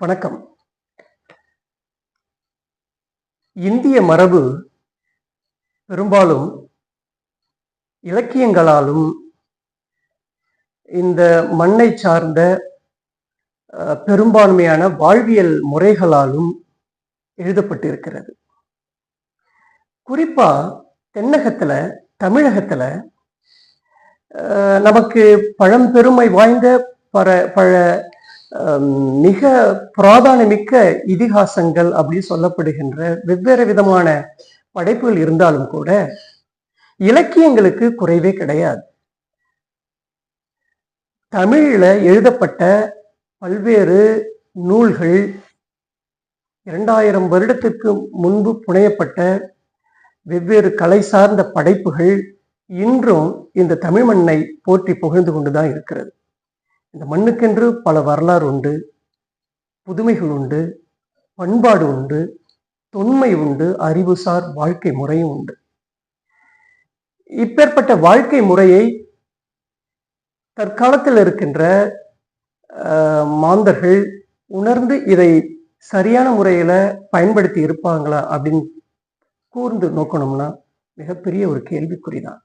வணக்கம். இந்திய மரபு பெரும்பாலும் இலக்கியங்களாலும் இந்த மண்ணை சார்ந்த பெரும்பான்மையான வாழ்வியல் முறைகளாலும் எழுதப்பட்டிருக்கிறது. குறிப்பா தென்னகத்துல தமிழகத்துல நமக்கு பழம்பெருமை வாய்ந்த பல பல மிக பிராதானமிக்க இதிகாசங்கள் அப்படின்னு சொல்லப்படுகின்ற வெவ்வேறு விதமான படைப்புகள் இருந்தாலும் கூட இலக்கியங்களுக்கு குறைவே கிடையாது. தமிழில் எழுதப்பட்ட பல்வேறு நூல்கள் இரண்டாயிரம் வருடத்துக்கு முன்பு புனையப்பட்ட வெவ்வேறு கலை சார்ந்த படைப்புகள் இன்றும் இந்த தமிழ் மண்ணை போற்றி புகழ்ந்து கொண்டுதான் இருக்கிறது. இந்த மண்ணுக்கென்று பல வரலாறு உண்டு புதுமைகள் உண்டு பண்பாடு உண்டு தொன்மை உண்டு அறிவுசார் வாழ்க்கை முறையும் உண்டு. இப்பேற்பட்ட வாழ்க்கை முறையை தற்காலத்தில் இருக்கின்ற மாந்தர்கள் உணர்ந்து இதை சரியான முறையில் பயன்படுத்தி இருப்பாங்களா அப்படின்னு கூர்ந்து நோக்கணும்னா மிகப்பெரிய ஒரு கேள்விக்குறிதான்.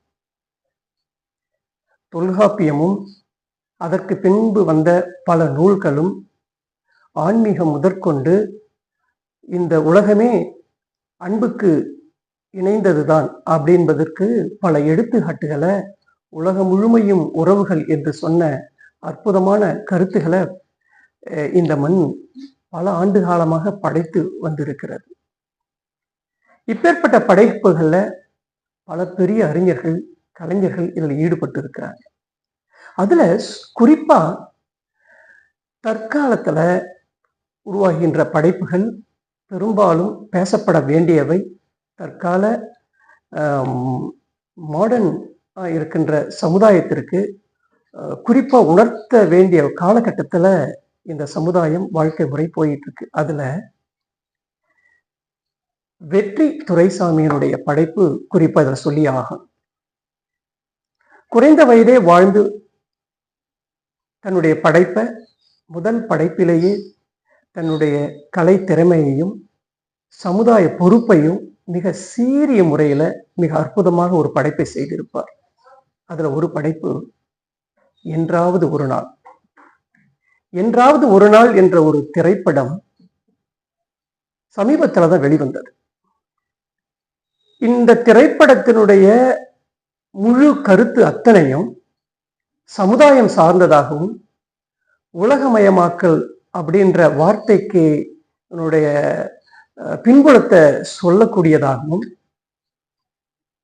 தொல்காப்பியமும் அதற்கு பின்பு வந்த பல நூல்களும் ஆன்மீகம் முதற்கொண்டு இந்த உலகமே அன்புக்கு இணைந்ததுதான் அப்படின்பதற்கு பல எடுத்துக்காட்டுகளை உலகம் முழுமையும் உறவுகள் என்று சொன்ன அற்புதமான கருத்துக்களை அஹ், இந்த மண் பல ஆண்டு காலமாக படைத்து வந்திருக்கிறது. இப்பேற்பட்ட படைப்புகளில் பல பெரிய அறிஞர்கள் கலைஞர்கள் இதில் ஈடுபட்டு இருக்கிறாங்க அதுல குறிப்பாக குறிப்பா தற்காலத்துல உருவாகின்ற படைப்புகள் பெரும்பாலும் பேசப்பட வேண்டியவை. தற்கால மாடர்ன் இருக்கின்ற சமுதாயத்திற்கு குறிப்பாக உணர்த்த வேண்டிய காலகட்டத்தில் இந்த சமுதாயம் வாழ்க்கை முறை போயிட்டு இருக்கு அதுல வெற்றி துரைசாமியினுடைய படைப்பு குறிப்பாக இதில் சொல்லி ஆகும் குறைந்த வயதே வாழ்ந்து தன்னுடைய படைப்பை முதல் படைப்பிலேயே தன்னுடைய கலை திறமையையும் சமுதாய பொறுப்பையும் மிக சீரிய முறையில் மிக அற்புதமாக ஒரு படைப்பை செய்திருப்பார். அதில் ஒரு படைப்பு என்றாவது ஒரு நாள். என்றாவது ஒரு நாள் என்ற ஒரு திரைப்படம் சமீபத்தில் தான் வெளிவந்தது. இந்த திரைப்படத்தினுடைய முழு கருத்து அத்தனையும் சமுதாயம் சார்ந்ததாகவும் உலகமயமாக்கல் அப்படின்ற வார்த்தைக்கு என்னுடைய பின்புலத்தை சொல்லக்கூடியதாகவும்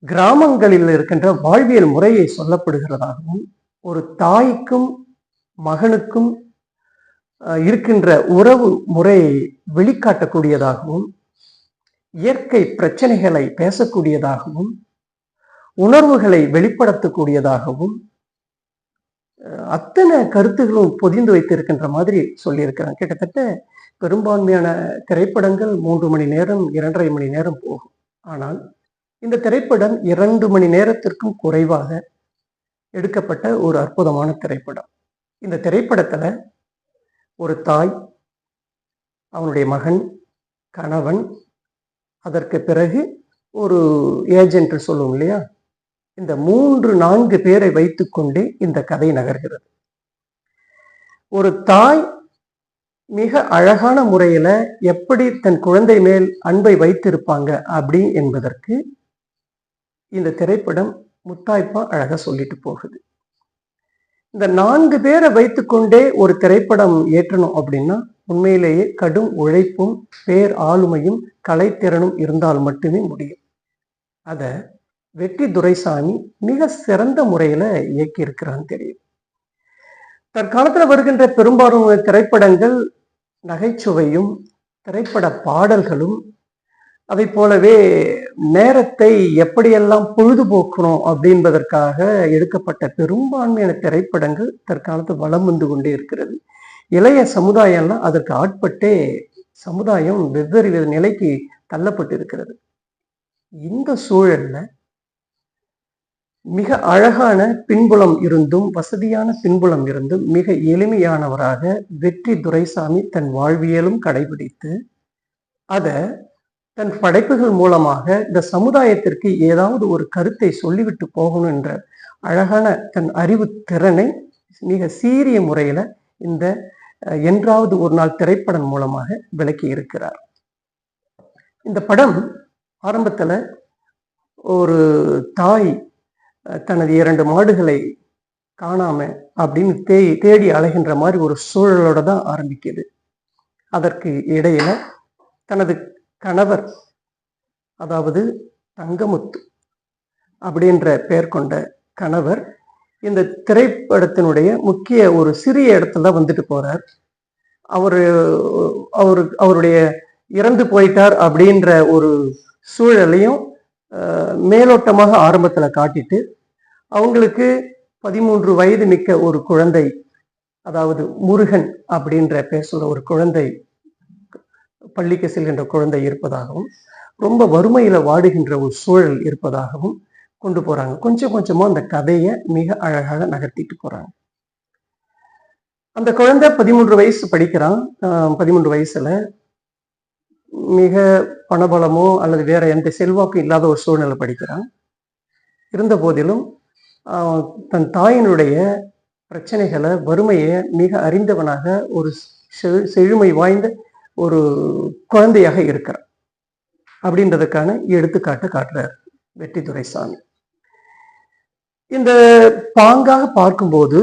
கிராமங்களில் இருக்கின்ற வாழ்வியல் முறையை சொல்லப்படுகிறதாகவும் ஒரு தாய்க்கும் மகனுக்கும் இருக்கின்ற உறவு முறையை வெளிக்காட்டக்கூடியதாகவும் இயற்கை பிரச்சனைகளை பேசக்கூடியதாகவும் உணர்வுகளை வெளிப்படுத்தக்கூடியதாகவும் அத்தனை கருத்துகளும் பொதிந்து வைத்திருக்கின்ற மாதிரி சொல்லியிருக்கிறாங்க. கிட்டத்தட்ட பெரும்பான்மையான திரைப்படங்கள் மூன்று மணி நேரம் இரண்டரை மணி நேரம் போகும். ஆனால் இந்த திரைப்படம் இரண்டு மணி நேரத்திற்கும் குறைவாக எடுக்கப்பட்ட ஒரு அற்புதமான திரைப்படம். இந்த திரைப்படத்தில் ஒரு தாய் அவனுடைய மகன் கணவன் அதற்கு பிறகு ஒரு ஏஜென்ட் சொல்லுவோம் இல்லையா? இந்த மூன்று நான்கு பேரை வைத்துக்கொண்டே இந்த கதை நகர்கிறது. ஒரு தாய் மிக அழகான முறையில எப்படி தன் குழந்தை மேல் அன்பை வைத்திருப்பாங்க அப்படி என்பதற்கு இந்த திரைப்படம் முத்தாய்ப்பா அழகா சொல்லிட்டு போகுது. இந்த நான்கு பேரை வைத்துக்கொண்டே ஒரு திரைப்படம் ஏற்றணும் அப்படின்னா உண்மையிலேயே கடும் உழைப்பும் பேர் ஆளுமையும் கலைத்திறனும் இருந்தால் மட்டுமே முடியும். அதை வெற்றி துரைசாமி மிக சிறந்த முறையில இயக்கியிருக்கிறான்னு தெரியும் தற்காலத்தில் வருகின்ற பெரும்பாலான திரைப்படங்கள் நகைச்சுவையும் திரைப்பட பாடல்களும் அதை போலவே நேரத்தை எப்படியெல்லாம் பொழுதுபோக்கணும் அப்படின்பதற்காக எடுக்கப்பட்ட பெரும்பான்மையான திரைப்படங்கள் தற்காலத்து வளம் வந்து கொண்டே இருக்கிறது. இளைய சமுதாயம்லாம் அதற்கு ஆட்பட்டே சமுதாயம் வெவ்வேறு வித நிலைக்கு தள்ளப்பட்டு இருக்கிறது. இந்த சூழல்ல மிக அழகான பின்புலம் இருந்தும் வசதியான பின்புலம் இருந்தும் மிக எளிமையானவராக வெற்றி துரைசாமி தன் வாழ்வியலும் கடைபிடித்து அதை தன் படைப்புகள் மூலமாக இந்த சமுதாயத்திற்கு ஏதாவது ஒரு கருத்தை சொல்லிவிட்டு போகணும் என்ற அழகான தன் அறிவு திறனை மிக சீரிய முறையில இந்த என்றாவது ஒரு நாள் திரைப்படம் மூலமாக விளக்கி இருக்கிறார். இந்த படம் ஆரம்பத்துல ஒரு தாய் தனது இரண்டு மாடுகளை காணாம அப்படின்னு தே தேடி அலைகின்ற மாதிரி ஒரு சூழலோட தான் ஆரம்பிக்குது. அதற்கு இடையில தனது கணவர் அதாவது தங்கமுத்து அப்படின்ற பெயர் கொண்ட கணவர் இந்த திரைப்படத்தினுடைய முக்கிய ஒரு சிறிய இடத்துல தான் வந்துட்டு போறார். அவரு அவரு அவருடைய இறந்து போயிட்டார் அப்படின்ற ஒரு சூழலையும் மேலோட்டமாக ஆரம்பத்தில் காட்டிட்டு அவங்களுக்கு பதிமூன்று வயது மிக்க ஒரு குழந்தை அதாவது முருகன் அப்படின்ற பேர் சொல்ல ஒரு குழந்தை பள்ளிக்கு செல்கின்ற குழந்தை இருப்பதாகவும் ரொம்ப வறுமையில வாடுகின்ற ஒரு சூழல் இருப்பதாகவும் கொண்டு போறாங்க. கொஞ்சம் கொஞ்சமா அந்த கதையை மிக அழகாக நகர்த்திட்டு போறாங்க. அந்த குழந்தை பதிமூன்று வயசு படிக்கிறான். பதிமூன்று வயசுல மிக பணபலமோ அல்லது வேற எந்த செல்வாக்கும் இல்லாத ஒரு சூழ்நிலை படிக்கிறான். இருந்த போதிலும் தன் தாயினுடைய பிரச்சனைகளை வறுமையை மிக அறிந்தவனாக ஒரு செழு- செழுமை வாய்ந்த ஒரு குழந்தையாக இருக்கிறான். அப்படின்றதுக்கான எடுத்துக்காட்டு காட்டுறார் வெற்றி துரைசாமி இந்த பாங்காக பார்க்கும்போது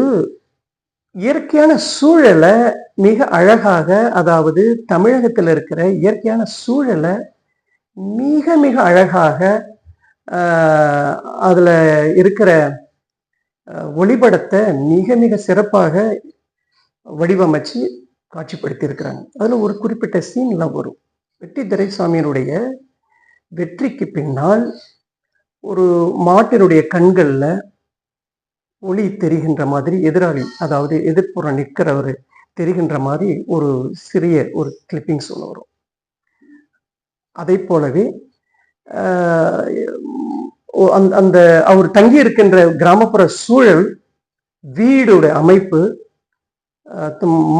இயற்கையான சூழலை மிக அழகாக அதாவது தமிழகத்தில் இருக்கிற இயற்கையான சூழலை மிக மிக அழகாக அதில் இருக்கிற ஒளிபடத்தை மிக மிக சிறப்பாக வடிவமைச்சு காட்சிப்படுத்தியிருக்கிறாங்க. அதில் ஒரு குறிப்பிட்ட சீன்லாம் வரும். வெற்றி துரைசாமியினுடைய வெற்றிக்கு பின்னால் ஒரு மாட்டினுடைய கண்களில் ஒளி தெரிகின்ற மாதிரி எதிராளி அதாவது எதிர்ப்புறம் நிற்கிறவர் தெரிகின்ற மாதிரி ஒரு சிறிய ஒரு கிளிப்பிங்ஸ் ஒன்று வரும். அதை போலவே அந்த- அந்த அவர் தங்கி இருக்கின்ற கிராமப்புற சூழல் வீடோட அமைப்பு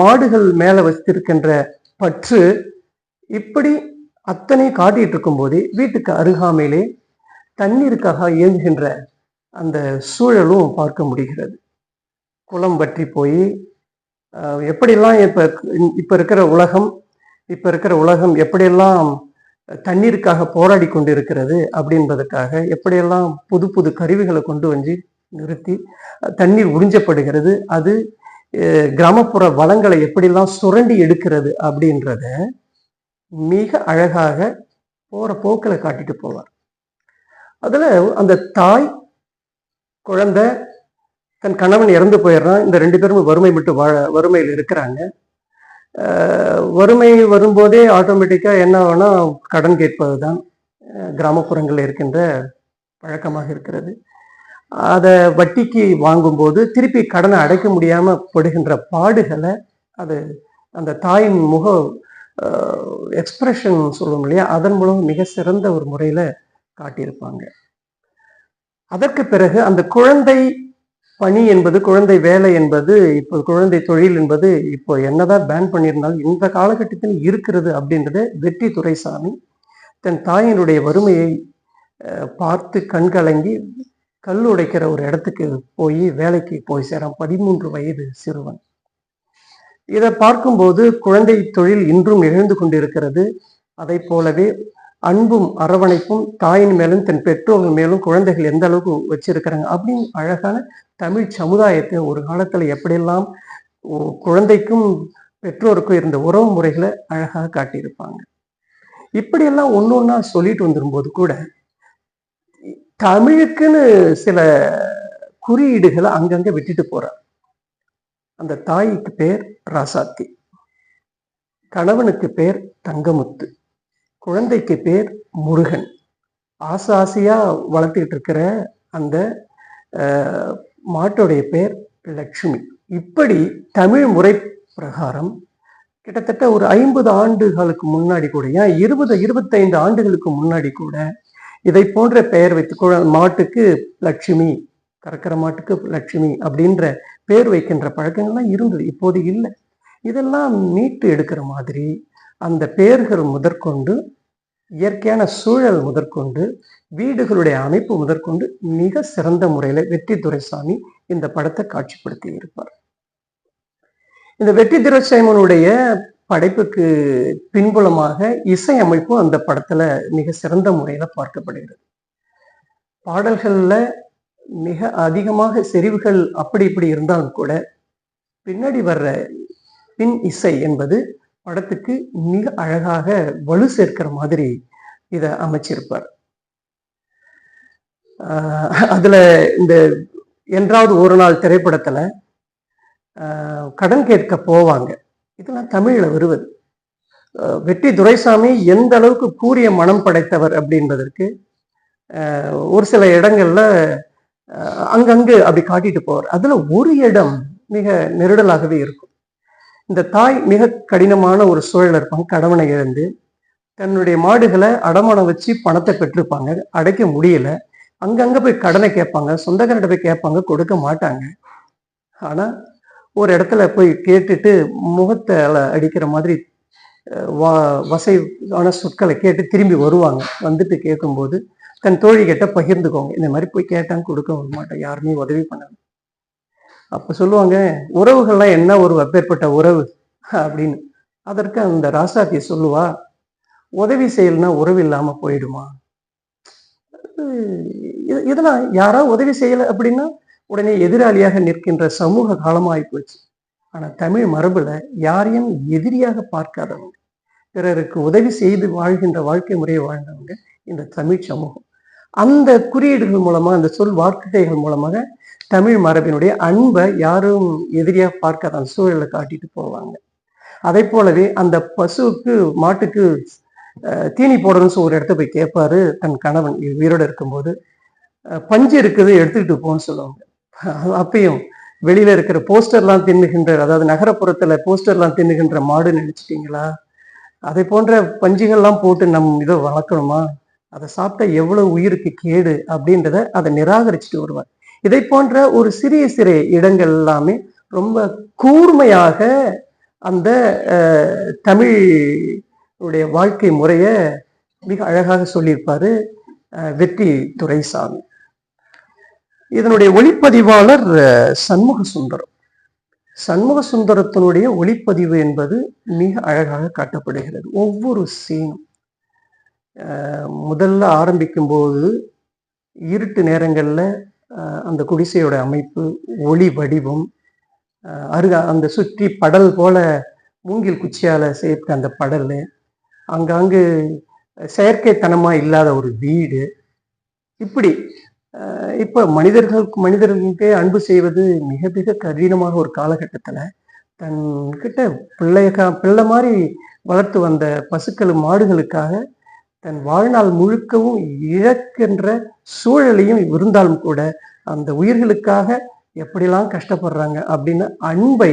மாடுகள் மேலே வச்சிருக்கின்ற பற்று இப்படி அத்தனை காட்டிட்டு இருக்கும்போதே வீட்டுக்கு அருகாமையிலே தண்ணீருக்காக இயங்குகின்ற அந்த சூழலும் பார்க்க முடிகிறது. குளம் வற்றி போய் எப்படிலாம் எப்படியெல்லாம் இப்போ இருக்கிற உலகம் இப்போ இருக்கிற உலகம் எப்படியெல்லாம் தண்ணீருக்காக போராடி கொண்டிருக்கிறது அப்படின்றதுக்காக எப்படியெல்லாம் புது புது கருவிகளை கொண்டு வந்து நிறுத்தி தண்ணீர் உறிஞ்சப்படுகிறது அது கிராமப்புற வளங்களை எப்படியெல்லாம் சுரண்டி எடுக்கிறது அப்படின்றத மிக அழகாக போகிற போக்கில் காட்டிட்டு போவார். அதில் அந்த தாய் குழந்தை தன் கணவன் இறந்து போயிடுறான். இந்த ரெண்டு பேரும் வறுமை விட்டு வாழ வறுமையில் இருக்கிறாங்க. வறுமை வரும்போதே ஆட்டோமேட்டிக்காக என்ன ஆகும்னா கடன் கேட்பது தான் கிராமப்புறங்களில் இருக்கின்ற பழக்கமாக இருக்கிறது. அதை வட்டிக்கு வாங்கும்போது திருப்பி கடனை அடைக்க முடியாமல் படுகின்ற பாடுகளை அது அந்த தாயின் முக எக்ஸ்பிரஷன் சொல்லுவோம் இல்லையா? அதன் மூலம் மிக சிறந்த ஒரு முறையில் காட்டியிருப்பாங்க. அதற்கு பிறகு அந்த குழந்தை பணி என்பது குழந்தை வேலை என்பது இப்போ குழந்தை தொழில் என்பது இப்போ என்னதான் பேன் பண்ணியிருந்தாலும் இந்த காலகட்டத்தில் இருக்கிறது அப்படின்றது வெற்றி துரைசாமி தன் தாயினுடைய வறுமையை பார்த்து கண்கலங்கி கல் உடைக்கிற ஒரு இடத்துக்கு போய் வேலைக்கு போய் சேரான் பதிமூன்று வயது சிறுவன். இதை பார்க்கும்போது குழந்தை தொழில் இன்றும் நிகழ்ந்து கொண்டிருக்கிறது. அதை போலவே அன்பும் அரவணைப்பும் தாயின் மேலும் தன் பெற்றோர்கள் மேலும் குழந்தைகள் எந்த அளவுக்கு வச்சிருக்கிறாங்க அப்படின்னு அழகான தமிழ் சமுதாயத்தை ஒரு காலத்துல எப்படியெல்லாம் குழந்தைக்கும் பெற்றோருக்கும் இருந்த உறவு முறைகளை அழகாக காட்டியிருப்பாங்க. இப்படியெல்லாம் ஒன்று ஒன்றா சொல்லிட்டு வந்துரும்போது கூட தமிழுக்குன்னு சில குறியீடுகளை அங்கங்கே விட்டுட்டு போறார். அந்த தாய்க்கு பேர் ராசாத்தி கணவனுக்கு பேர் தங்கமுத்து. குழந்தைக்கு பேர் முருகன். ஆசை ஆசையாக வளர்த்துக்கிட்டு இருக்கிற அந்த மாட்டோடைய பேர் லட்சுமி. இப்படி தமிழ் முறை பிரகாரம் கிட்டத்தட்ட ஒரு ஐம்பது ஆண்டுகளுக்கு முன்னாடி கூட ஏன் இருபது இருபத்தைந்து ஆண்டுகளுக்கு முன்னாடி கூட இதை போன்ற பெயர் வைத்து குழ- மாட்டுக்கு லட்சுமி கறக்கிற மாட்டுக்கு லட்சுமி அப்படின்ற பேர் வைக்கின்ற பழக்கங்கள்லாம் இருந்தது. இப்போது இல்லை. இதெல்லாம் மீட்டு எடுக்கிற மாதிரி அந்த பெயர்கள் முதற்கொண்டு இயற்கையான சூழல் முதற்கொண்டு வீடுகளுடைய அமைப்பு முதற்கொண்டு மிக சிறந்த முறையில் வெற்றி துரைசாமி இந்த படத்தை காட்சிப்படுத்தி இருப்பார். இந்த வெற்றி துரைசாமியினுடைய படைப்புக்கு பின்புலமாக இசை அமைப்பும் அந்த படத்துல மிக சிறந்த முறையில பார்க்கப்படுகிறது. பாடல்கள்ல மிக அதிகமாக செறிவுகள் அப்படி இப்படி இருந்தாலும் கூட பின்னாடி வர்ற பின் இசை என்பது படத்துக்கு மிக அழகாக வலு சேர்க்கிற மாதிரி இதை அமைச்சிருப்பார். ஆஹ் அதுல இந்த என்றாவது ஒரு நாள் திரைப்படத்துல ஆஹ் கடன் கேட்க போவாங்க. இதெல்லாம் தமிழ்ல வருவது. வெற்றி துரைசாமி எந்த அளவுக்கு கூறிய மனம் படைத்தவர் அப்படின்றதற்கு ஆஹ் ஒரு சில இடங்கள்ல அங்கங்கு அப்படி காட்டிட்டு போவார். அதுல ஒரு இடம் மிக நெருடலாகவே இருக்கும். இந்த தாய் மிக கடினமான ஒரு சூழல் இருப்பாங்க. கடவனை இழந்து தன்னுடைய மாடுகளை அடமானம் வச்சு பணத்தை பெற்றிருப்பாங்க. அடைக்க முடியல. அங்கங்க போய் கடனை கேட்பாங்க. சொந்தக்காரர்கிட்ட போய் கேட்பாங்க. கொடுக்க மாட்டாங்க. ஆனா ஒரு இடத்துல போய் கேட்டுட்டு முகத்தால அடிக்கிற மாதிரி வா வ- சொற்களை கேட்டு திரும்பி வருவாங்க. வந்துட்டு கேட்கும்போது தன் தோழிகிட்ட பகிர்ந்துக்கோங்க. இந்த மாதிரி போய் கேட்டாங்க கொடுக்க வர மாட்டேன் யாருமே உதவி பண்ணல. அப்போ சொல்லுவாங்க உறவுகள்லாம் என்ன ஒரு அப்பேற்பட்ட உறவு? அப்படின்னு. அதற்கு அந்த ராசாத்தி சொல்லுவா உதவி செய்யலைன்னா உறவு இல்லாமல் போயிடுமா? இது- இதெல்லாம் யாரா உதவி செய்யலை அப்படின்னா உடனே எதிராளியாக நிற்கின்ற சமூக காலமாகி போச்சு. ஆனால் தமிழ் மரபுல யாரையும் எதிரியாக பார்க்காதவங்க பிறருக்கு உதவி செய்து வாழ்கின்ற வாழ்க்கை முறையை வாழ்ந்தவங்க இந்த தமிழ் சமூகம். அந்த குறியீடுகள் மூலமாக அந்த சொல் வார்த்தைகள் மூலமாக தமிழ் மரபினுடைய அன்பை யாரும் எதிரியாக பார்க்காத அந்த சூழலை காட்டிட்டு போவாங்க. அதே போலவே அந்த பசுவுக்கு மாட்டுக்கு தீனி போடணும்னு சொல்லி ஒரு இடத்த போய் கேட்பாரு தன் கணவன் உயிரோடு இருக்கும்போது பஞ்சு இருக்குது எடுத்துக்கிட்டு போன்னு சொல்லுவாங்க. அப்பயும் வெளியில இருக்கிற போஸ்டர்லாம் தின்னுகின்ற அதாவது நகரப்புறத்துல போஸ்டர்லாம் தின்னுகின்ற மாடு நினைச்சிட்டீங்களா? அதை போன்ற பஞ்சுகள்லாம் போட்டு நம் இதை வளர்க்கணுமா? அதை சாப்பிட்டா எவ்வளவு உயிருக்கு கேடு அப்படின்றத அதை நிராகரிச்சுட்டு வருவார். இதை போன்ற ஒரு சிறிய சிறிய இடங்கள் எல்லாமே ரொம்ப கூர்மையாக அந்த தமிழ் தமிழுடைய வாழ்க்கை முறையை மிக அழகாக சொல்லியிருப்பாரு வெற்றி துரைசாமி. இதனுடைய ஒளிப்பதிவாளர் சண்முக சுந்தரம் சண்முக சுந்தரத்தினுடைய ஒளிப்பதிவு என்பது மிக அழகாக காட்டப்படுகிறது. ஒவ்வொரு சீனும் முதல்ல ஆரம்பிக்கும் போது இருட்டு நேரங்கள்ல அந்த குடிசையோட அமைப்பு ஒளி வடிவம் அருகா அருக அந்த சுற்றி படல் போல மூங்கில் குச்சியால் சேர்த்த அந்த படல் அங்காங்கு செயற்கைத்தனமாக இல்லாத ஒரு வீடு. இப்படி இப்போ மனிதர்களுக்கு மனிதர்களுக்கே அன்பு செய்வது மிக மிக கடினமாக ஒரு காலகட்டத்தில் தன் கிட்ட பிள்ளைய பிள்ளை மாதிரி வளர்த்து வந்த பசுக்கள் மாடுகளுக்காக தன் வாழ்நாள் முழுக்கவும் இழக்கின்ற சூழலையும் இருந்தாலும் கூட அந்த உயிர்களுக்காக எப்படிலாம் கஷ்டப்படுறாங்க அப்படின்னு அன்பை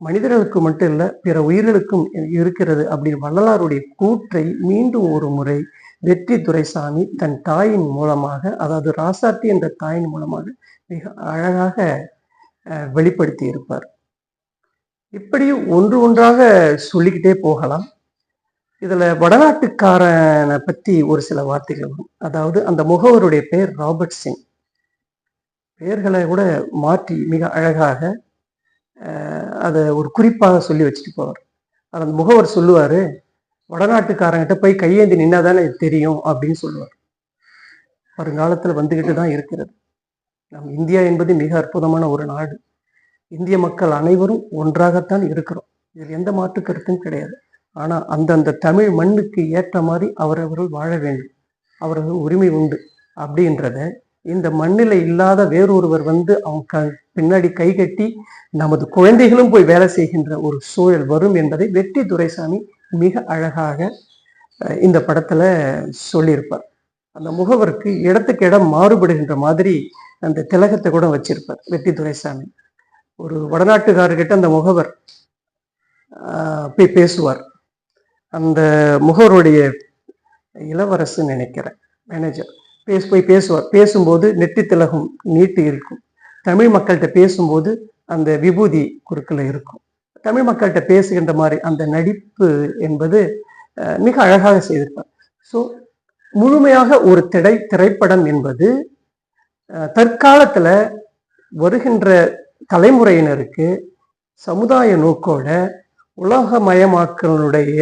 மனிதர்களுக்கு மட்டும் இல்லை பிற உயிர்களுக்கும் இருக்கிறது அப்படின்னு வள்ளலாருடைய கூற்றை மீண்டும் ஒரு முறை வெற்றி துரைசாமி தன் தாயின் மூலமாக அதாவது ராசாட்டி என்ற தாயின் மூலமாக மிக அழகாக வெளிப்படுத்தி இருப்பார் இப்படி ஒன்று ஒன்றாக சொல்லிக்கிட்டே போகலாம். இதில் வடநாட்டுக்காரனை பற்றி ஒரு சில வார்த்தைகள் வரும். அதாவது அந்த முகவருடைய பெயர் ராபர்ட் சிங். பெயர்களை கூட மாற்றி மிக அழகாக அதை ஒரு குறிப்பாக சொல்லி வச்சுட்டு போவார். அந்த முகவர் சொல்லுவார் வடநாட்டுக்காரங்கிட்ட போய் கையேந்தி நின்னாதானே இது தெரியும் அப்படின்னு சொல்லுவார். வருங்காலத்தில் வந்துக்கிட்டு தான் இருக்கிறது. நம் இந்தியா என்பது மிக அற்புதமான ஒரு நாடு. இந்திய மக்கள் அனைவரும் ஒன்றாகத்தான் இருக்கிறோம். இதில் எந்த மாற்று கருத்தும் கிடையாது. ஆனால் அந்தந்த தமிழ் மண்ணுக்கு ஏற்ற மாதிரி அவரவர்கள் வாழ வேண்டும். அவரது உரிமை உண்டு அப்படின்றத இந்த மண்ணில் இல்லாத வேறொருவர் வந்து அவங்க க- பின்னாடி கை கட்டி நமது குழந்தைகளும் போய் வேலை செய்கின்ற ஒரு சூழல் வரும் என்பதை வெற்றி துரைசாமி மிக அழகாக இந்த படத்தில் சொல்லியிருப்பார். அந்த முகவருக்கு இடத்துக்கு இடம் மாறுபடுகின்ற மாதிரி அந்த திலகத்தை கூட வச்சிருப்பார் வெற்றி துரைசாமி. ஒரு வடநாட்டுக்காரர்கிட்ட அந்த முகவர் போய் பேசுவார். அந்த முகவருடைய இளவரசு நினைக்கிறேன் மேனேஜர் பேச போய் பேசுவார் பேசும்போது நெட்டி திலகம் நீட்டு இருக்கும். தமிழ் மக்கள்கிட்ட பேசும்போது அந்த விபூதி குறுக்கில் இருக்கும். தமிழ் மக்கள்கிட்ட பேசுகின்ற மாதிரி அந்த நடிப்பு என்பது மிக அழகாக செய்திருப்பார். ஸோ முழுமையாக ஒரு திரை திரைப்படம் என்பது தற்காலத்தில் வருகின்ற தலைமுறையினருக்கு சமுதாய நோக்கோட உலகமயமாக்கலுடைய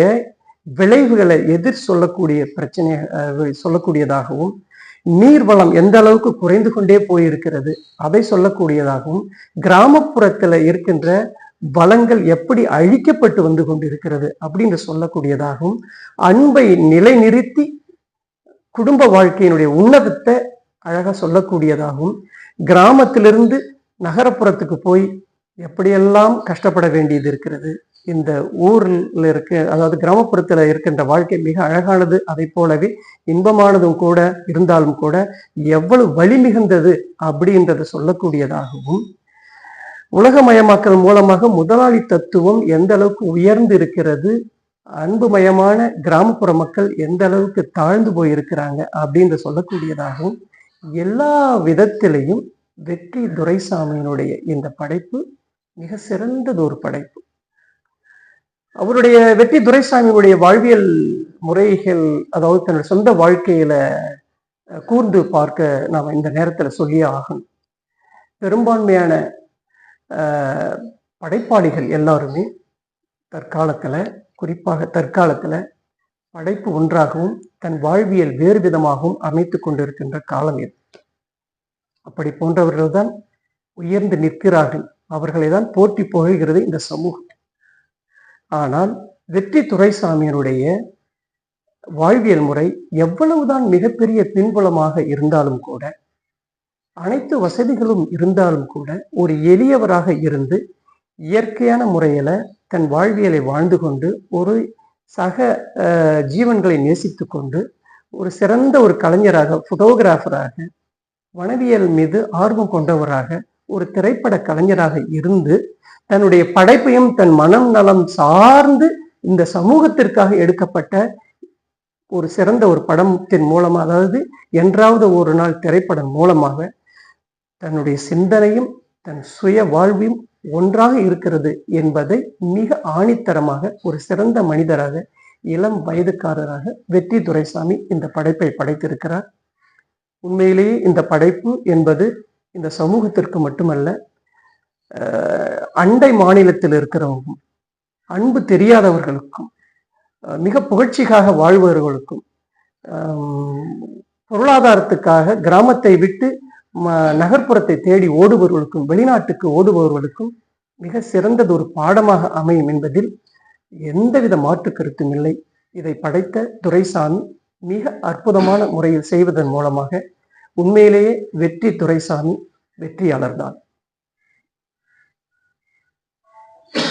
விளைவுகளை எதிர் சொல்லக்கூடிய பிரச்சனை சொல்லக்கூடியதாகவும் சொல்லக்கூடியதாகவும் நீர்வளம் எந்த அளவுக்கு குறைந்து கொண்டே போயிருக்கிறது அதை சொல்லக்கூடியதாகவும் கிராமப்புறத்துல இருக்கின்ற வளங்கள் எப்படி அழிக்கப்பட்டு வந்து கொண்டிருக்கிறது அப்படின்னு சொல்லக்கூடியதாகவும் அன்பை நிலைநிறுத்தி குடும்ப வாழ்க்கையினுடைய உன்னதத்தை அழகாக சொல்லக்கூடியதாகவும் கிராமத்திலிருந்து நகரப்புறத்துக்கு போய் எப்படியெல்லாம் கஷ்டப்பட வேண்டியது இருக்கிறது இந்த ஊரில் இருக்க அதாவது கிராமப்புறத்தில் இருக்கின்ற வாழ்க்கை மிக அழகானது. அதை போலவே இன்பமானதும் கூட இருந்தாலும் கூட எவ்வளவு வழி மிகுந்தது அப்படின்றத சொல்லக்கூடியதாகவும் உலகமயமாக்கல் மூலமாக முதலாளி தத்துவம் எந்த அளவுக்கு உயர்ந்து இருக்கிறது அன்புமயமான கிராமப்புற மக்கள் எந்த அளவுக்கு தாழ்ந்து போயிருக்கிறாங்க அப்படின்ற சொல்லக்கூடியதாகவும் எல்லா விதத்திலையும் வெற்றி துரைசாமியினுடைய இந்த படைப்பு மிக சிறந்தது ஒரு படைப்பு. அவருடைய வெற்றி துரைசாமியுடைய வாழ்வியல் முறைகள் அதாவது தன்னுடைய சொந்த வாழ்க்கையில கூர்ந்து பார்க்க நாம் இந்த நேரத்தில் சொல்லியே ஆகணும். பெரும்பான்மையான படைப்பாளிகள் எல்லாருமே தற்காலத்தில் குறிப்பாக தற்காலத்தில் படைப்பு ஒன்றாகவும் தன் வாழ்வியல் வேறு விதமாகவும் அமைத்து கொண்டிருக்கின்ற காலம் இது. அப்படி போன்றவர்கள் தான் உயர்ந்து நிற்கிறார்கள். அவர்களை தான் போற்றி புகழ்கிறது இந்த சமூகம். ஆனால் வெற்றி துரைசாமியினுடைய வாழ்வியல் முறை எவ்வளவுதான் மிகப்பெரிய பின்புலமாக இருந்தாலும் கூட அனைத்து வசதிகளும் இருந்தாலும் கூட ஒரு எளியவராக இருந்து இயற்கையான முறையில் தன் வாழ்வியலை வாழ்ந்து கொண்டு ஒரு சக ஜீவன்களை நேசித்து கொண்டு ஒரு சிறந்த ஒரு கலைஞராக ஃபோட்டோகிராஃபராக வனவியல் மீது ஆர்வம் கொண்டவராக ஒரு திரைப்பட கலைஞராக இருந்து தன்னுடைய படைப்பையும் தன் மனம் நலம் சார்ந்து இந்த சமூகத்திற்காக எடுக்கப்பட்ட ஒரு சிறந்த ஒரு படத்தின் மூலமாக அதாவது என்றாவது ஒரு நாள் திரைப்படம் மூலமாக தன்னுடைய சிந்தனையும் தன் சுய வாழ்வையும் ஒன்றாக இருக்கிறது என்பதை மிக ஆணித்தரமாக ஒரு சிறந்த மனிதராக இளம் வயதுக்காரராக வெற்றி துரைசாமி இந்த படைப்பை படைத்திருக்கிறார். உண்மையிலேயே இந்த படைப்பு என்பது இந்த சமூகத்திற்கு மட்டுமல்ல அண்டை மாநிலத்தில் இருக்கிறவங்க அன்பு தெரியாதவர்களுக்கும் மிக புகழ்ச்சிக்காக வாழ்பவர்களுக்கும் பொருளாதாரத்துக்காக கிராமத்தை விட்டு ம- நகர்ப்புறத்தை தேடி ஓடுபவர்களுக்கும் வெளிநாட்டுக்கு ஓடுபவர்களுக்கும் மிக சிறந்தது ஒரு பாடமாக அமையும் என்பதில் எந்தவித மாற்று கருத்தும் இல்லை. இதை படைத்த துரைசாமி மிக அற்புதமான முறையில் செய்வதன் மூலமாக உண்மையிலேயே வெற்றி துரைசாமி வெற்றியாளர்தான்